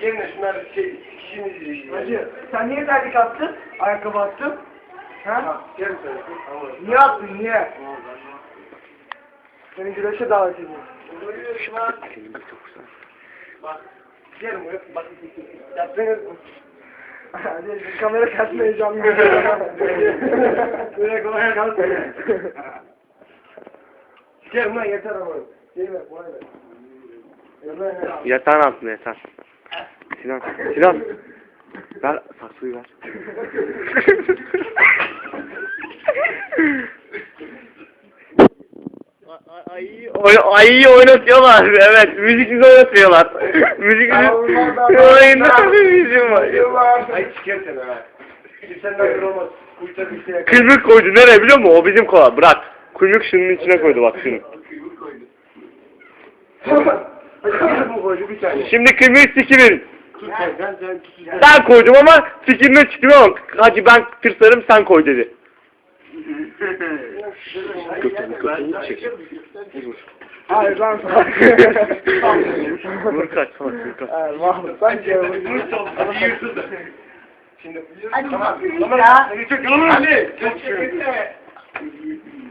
Gelin şunlar şey işimiz Hacı sen niye terlik attın? Ayakkabı attın? Ha? Gel sen. Niye attın niye? Seni güreşe davet ediyorum. Gel buraya. Bak. Yapsana. Hadi kamera karşısında heyecanlı. Böyle kolay kalsın. Gel lan yeter ama. Gel ver kolay ver. Yatağın altında yatağın. Sinan, Sinan. Ver saksıyı ver. Ayıyı, ayıyı oynatıyorlar. Evet, müziksiz oynatıyorlar. Müziksiz oyunda bizim var. Ay çıkarsın ha. Kuyta bir şey Kıymık koydu. Nereye biliyor musun? O bizim kova. Bırak. Kıymık şunun içine koydu bak şunu. Bu koydu bir tane. Şimdi kıymık sikimin. Sen sen. Ben koydum ama sikimle çıktım ama hacı ben tırsarım sen koy dedi. Götünü götünü çek. Hayır lan. Vur kaç salak vur kaç. Mahmut sen. Şimdi tamam. Tamam. ya. Hadi çok yolun hadi. Çok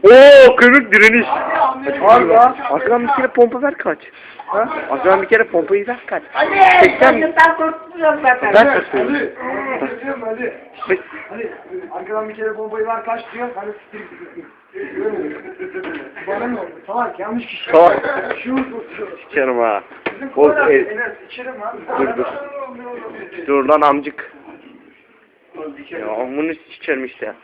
Oo kıymık direniş. Var lan. Arkadan bir kere pompa ver kaç. Ha? Arkadan bir kere pompayı ver kaç. Mi? Hadi sen korkutuyorsun zaten. Ben. Hadi. Diyorum hadi. Hadi. Arkadan bir kere bombayı ver kaç diyor. Hadi siktir. Bana ne oldu? Salak yanlış kişi. Tamam. Şu şu. Sikerim ha. Bizim Bol el. Enes içerim lan. Dur, dur. Dur lan amcık. Ya bunu sikerim işte.